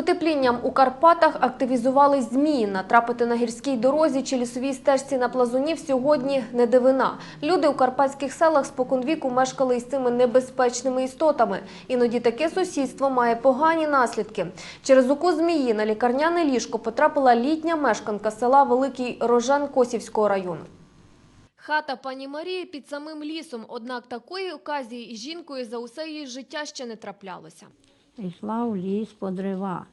потеплінням у Карпатах активізувались змії. Натрапити на гірській дорозі чи лісовій стежці на плазунів сьогодні не дивина. Люди у карпатських селах споконвіку мешкали із цими небезпечними істотами. Іноді таке сусідство має погані наслідки. Через укус змії на лікарняне ліжко потрапила літня мешканка села Великий Рожан Косівського району. Хата пані Марії під самим лісом, однак такої оказії жінкою за усе її життя ще не траплялося. Йшла в ліс по дрова.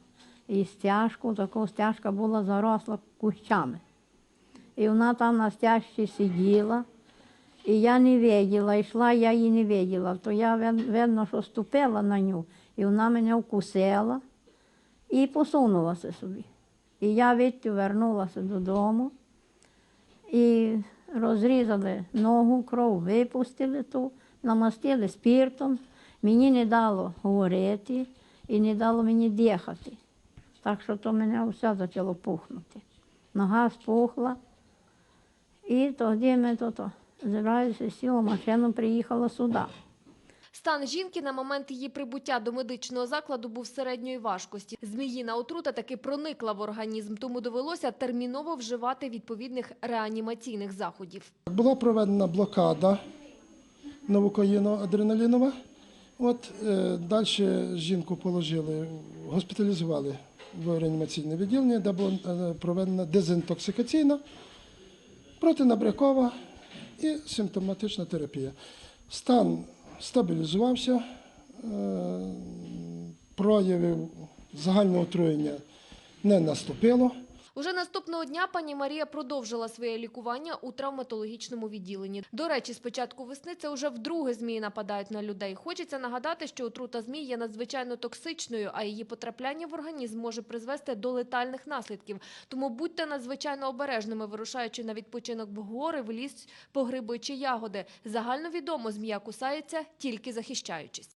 І стяжку, така стяжка була заросла кущами. І вона там на стяжці сиділа. І я не виділа, йшла, я її не виділа. То я видно, що ступила на нього, і вона мене вкусила і посунулася собі. І я відтю вернулася додому і розрізали ногу, кров випустили ту, намастили спіртом. Мені не дало говорити і не дало мені дихати. Так що то мене все почало пухнути. Нога спухла. І тоді ми то, то зібралися, сіла машину, приїхала сюди. Стан жінки на момент її прибуття до медичного закладу був середньої важкості. Зміїна отрута таки проникла в організм, тому довелося терміново вживати відповідних реанімаційних заходів. Була проведена блокада новокаїно-адреналінова. От е, далі жінку положили, госпіталізували в реанімаційне відділення, де була е, проведена дезінтоксикаційна, протинабрякова і симптоматична терапія. Стан стабілізувався, е, проявів загального отруєння не наступило. Уже наступного дня пані Марія продовжила своє лікування у травматологічному відділенні. До речі, з початку весни це вже вдруге змії нападають на людей. Хочеться нагадати, що отрута змій є надзвичайно токсичною, а її потрапляння в організм може призвести до летальних наслідків. Тому будьте надзвичайно обережними, вирушаючи на відпочинок в гори, в ліс, по гриби чи ягоди. Загальновідомо змія кусається тільки захищаючись.